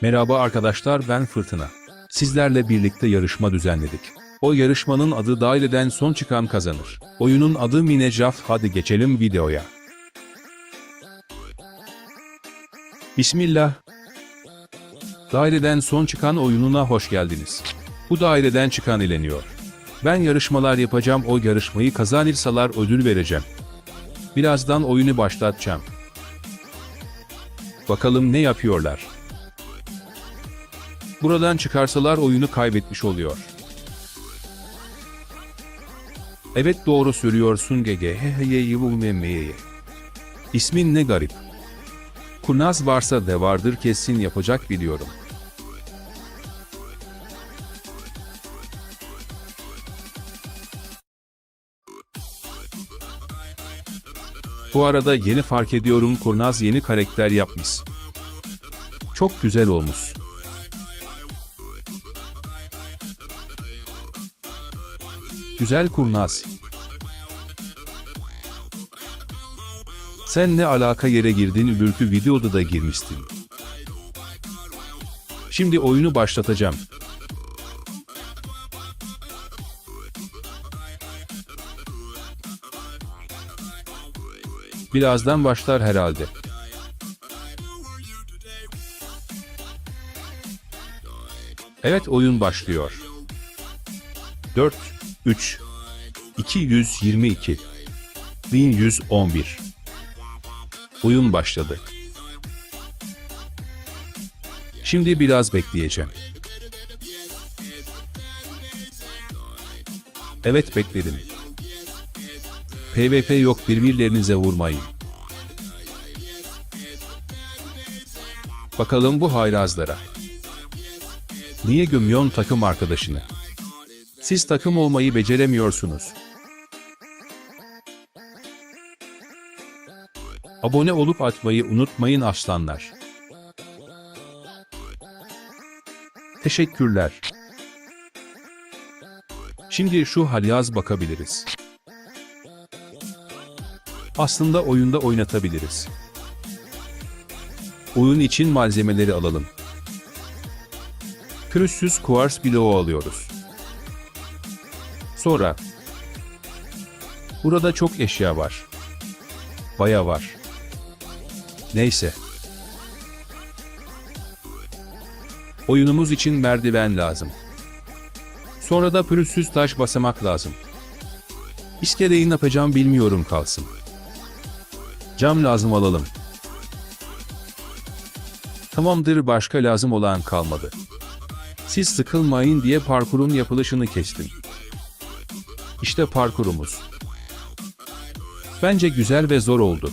Merhaba arkadaşlar ben Fırtına. Sizlerle birlikte yarışma düzenledik. O yarışmanın adı daireden son çıkan kazanır. Oyunun adı Minecraft hadi geçelim videoya. Bismillah. Daireden son çıkan oyununa hoş geldiniz. Bu daireden çıkan eleniyor. Ben yarışmalar yapacağım o yarışmayı kazanırsalar ödül vereceğim. Birazdan oyunu başlatacağım. Bakalım ne yapıyorlar. Buradan çıkarsalar oyunu kaybetmiş oluyor. Evet doğru söylüyorsun Gege. Heheyeyi bulmemeye. İsmin ne garip. Kurnaz varsa de vardır kesin yapacak biliyorum. Bu arada yeni fark ediyorum Kurnaz yeni karakter yapmış. Çok güzel olmuş. Güzel kurnaz. Sen ne alaka yere girdin öbürkü videoda da girmiştin. Şimdi oyunu başlatacağım. Birazdan başlar herhalde. Evet oyun başlıyor. 4, 3, 222, 1111. Oyun başladı. Şimdi biraz bekleyeceğim. Evet bekledim. PvP yok birbirlerinize vurmayın. Bakalım bu hayrazlara. Niye gömüyorsun takım arkadaşını? Siz takım olmayı beceremiyorsunuz. Abone olup atmayı unutmayın aslanlar. Teşekkürler. Şimdi şu halyaz bakabiliriz. Aslında oyunda oynatabiliriz. Oyun için malzemeleri alalım. Pürüzsüz kuvars bloğu alıyoruz. Sonra Burada çok eşya var. Baya var. Neyse. Oyunumuz için merdiven lazım. Sonra da pürüzsüz taş basamak lazım. İskeleyi ne yapacağım bilmiyorum kalsın. Cam lazım alalım. Tamamdır başka lazım olan kalmadı. Siz sıkılmayın diye parkurun yapılışını kestim. İşte parkurumuz. Bence güzel ve zor oldu.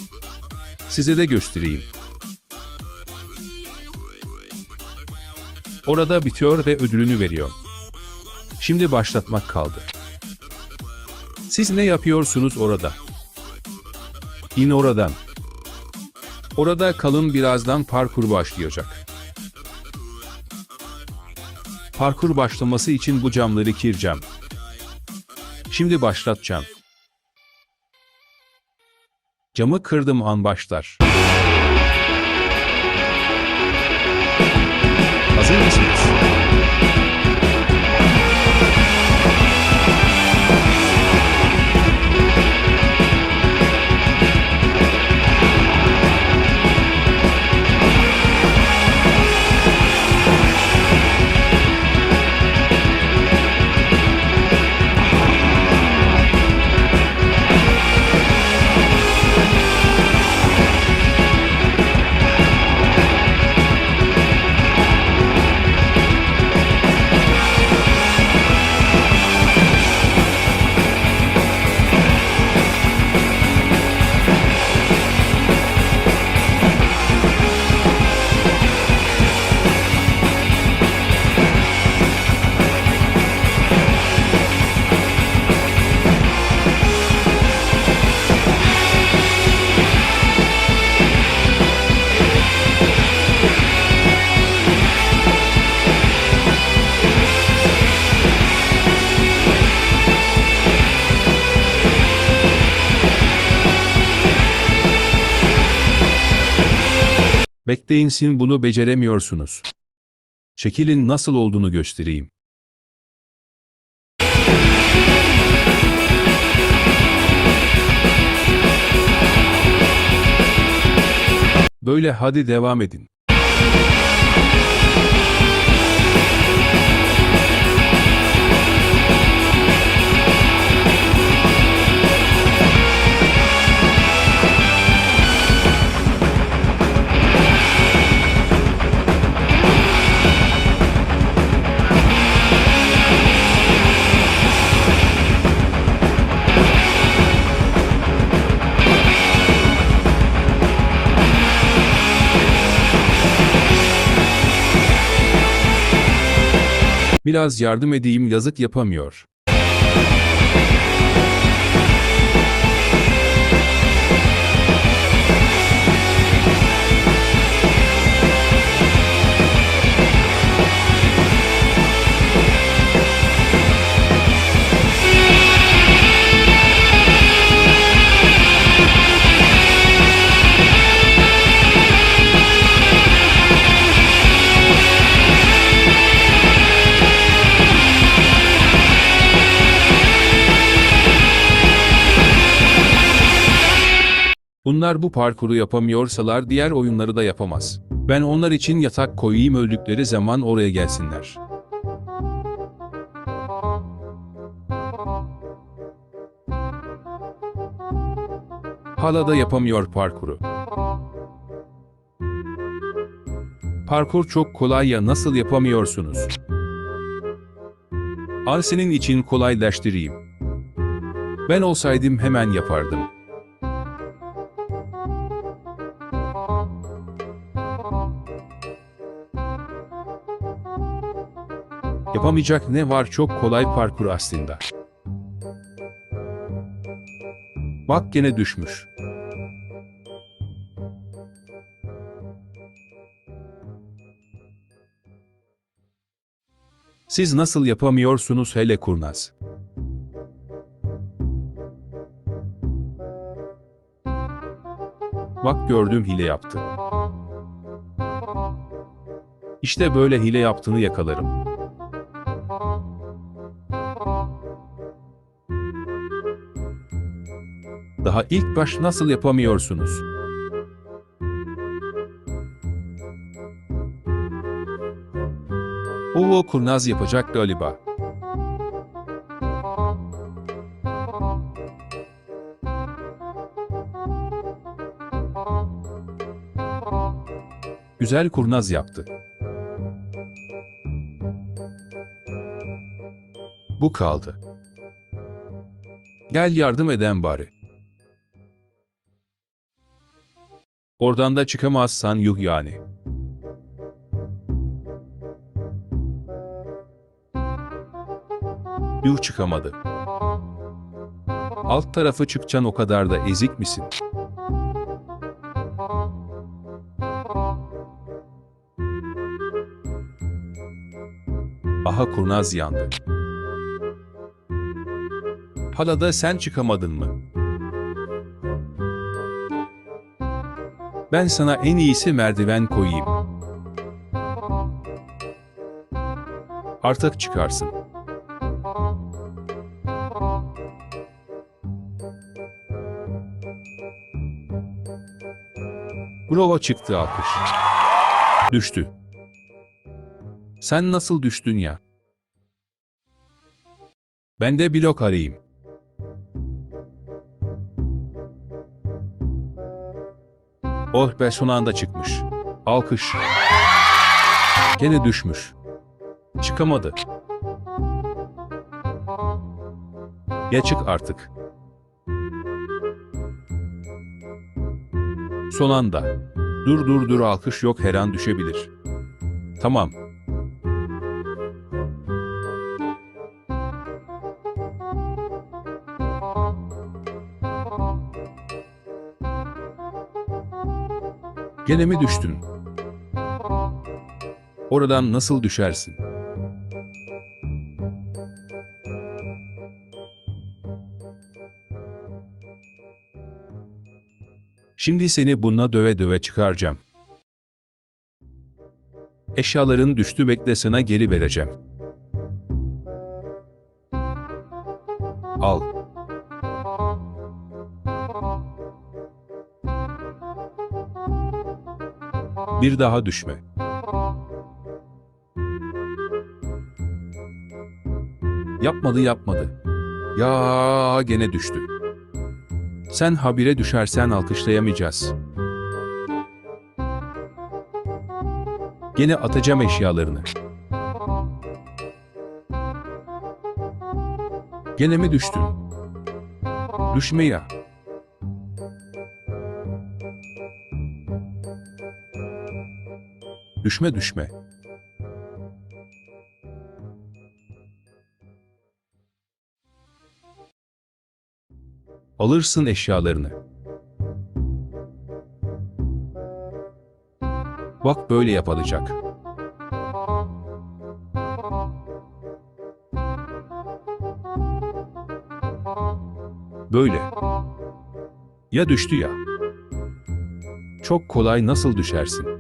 Size de göstereyim. Orada bitiyor ve ödülünü veriyor. Şimdi başlatmak kaldı. Siz ne yapıyorsunuz orada? İn oradan. Orada kalın birazdan parkur başlayacak. Parkur başlaması için bu camları kıracağım. Şimdi başlatacağım. Camı kırdım an başlar. Hazır mısınız? Bekleyin sin bunu beceremiyorsunuz. Çekilin nasıl olduğunu göstereyim. Böyle hadi devam edin. Biraz yardım edeyim yazık yapamıyor. Bunlar bu parkuru yapamıyorsalar diğer oyunları da yapamaz. Ben onlar için yatak koyayım öldükleri zaman oraya gelsinler. Hala da yapamıyor parkuru. Parkur çok kolay ya nasıl yapamıyorsunuz? Al için kolaylaştırayım. Ben olsaydım hemen yapardım. Yapamayacak ne var çok kolay parkur aslında. Bak gene düşmüş. Siz nasıl yapamıyorsunuz hele kurnaz? Bak gördüm hile yaptı. İşte böyle hile yaptığını yakalarım. Daha ilk baş nasıl yapamıyorsunuz? Oo kurnaz yapacak galiba. Güzel kurnaz yaptı. Bu kaldı. Gel yardım eden bari. Oradan da çıkamazsan yuh yani. Yuh çıkamadı. Alt tarafı çıkcan o kadar da ezik misin? Aha kurnaz yandı. Hala da sen çıkamadın mı? Ben sana en iyisi merdiven koyayım. Artık çıkarsın. Bravo çıktı alkış. Düştü. Sen nasıl düştün ya? Ben de blok arayayım. Oh be son anda çıkmış. Alkış. Gene düşmüş. Çıkamadı. Ya çık artık. Son anda. Dur dur dur alkış yok her an düşebilir. Tamam. Gene mi düştün? Oradan nasıl düşersin? Şimdi seni bununla döve döve çıkaracağım. Eşyaların düştü bekle sana geri vereceğim. Al. Bir daha düşme. Yapmadı yapmadı. Ya gene düştü. Sen habire düşersen alkışlayamayacağız. Gene atacağım eşyalarını. Gene mi düştün? Düşme ya. Düşme düşme. Alırsın eşyalarını. Bak böyle yapılacak. Böyle. Ya düştü ya. Çok kolay nasıl düşersin?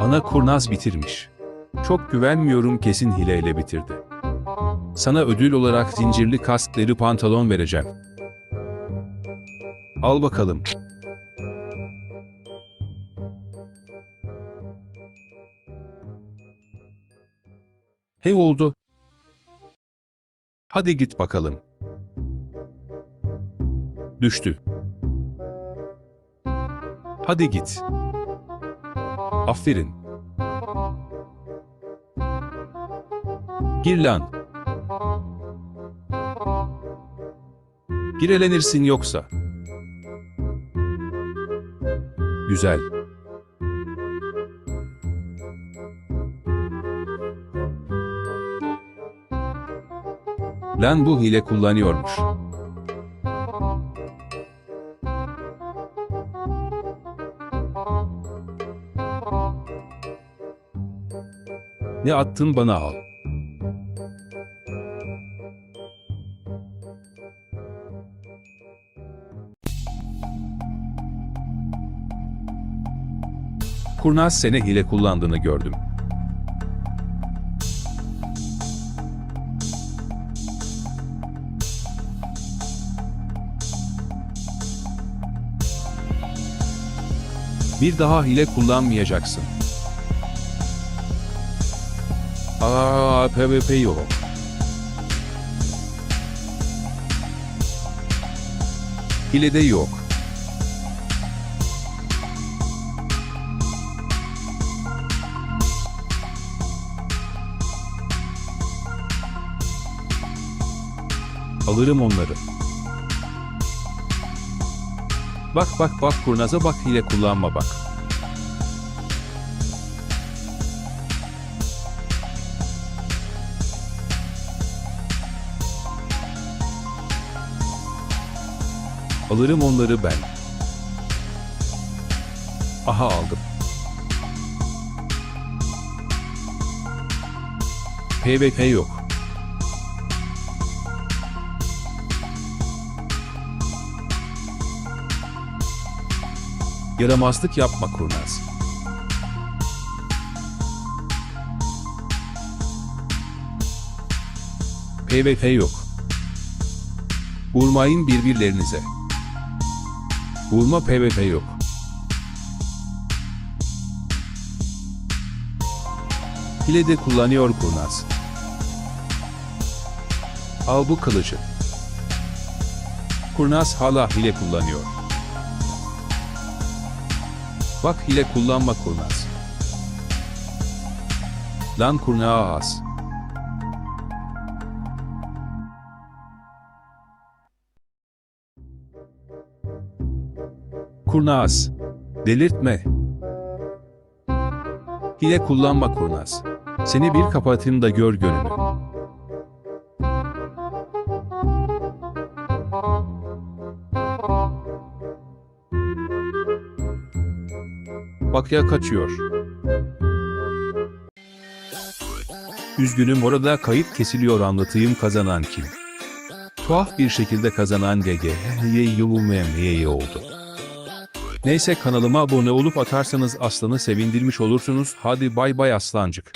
Ana kurnaz bitirmiş. Çok güvenmiyorum kesin hileyle bitirdi. Sana ödül olarak zincirli kaskları pantolon vereceğim. Al bakalım. Hey oldu. Hadi git bakalım. Düştü. Hadi git. Aferin. Gir lan. Girelenirsin yoksa. Güzel. Lan bu hile kullanıyormuş. Ne attın bana al. Kurnaz sene hile kullandığını gördüm. Bir daha hile kullanmayacaksın. Aa, PvP yok. Hile de yok. Alırım onları. Bak bak bak kurnaza bak hile kullanma bak. Alırım onları ben. Aha aldım. PvP yok. Yaramazlık yapma kurnaz. PvP yok. Vurmayın birbirlerinize. Vurma PvP yok. Hile de kullanıyor kurnaz. Al bu kılıcı. Kurnaz hala hile kullanıyor. Bak hile kullanma kurnaz. Lan kurnaz. Kurnaz. Delirtme. Hile kullanma kurnaz. Seni bir kapatayım da gör gönlünü. Bak ya kaçıyor. Üzgünüm orada kayıt kesiliyor anlatayım kazanan kim? Tuhaf bir şekilde kazanan GG oldu. Neyse kanalıma abone olup atarsanız aslanı sevindirmiş olursunuz. Hadi bay bay aslancık.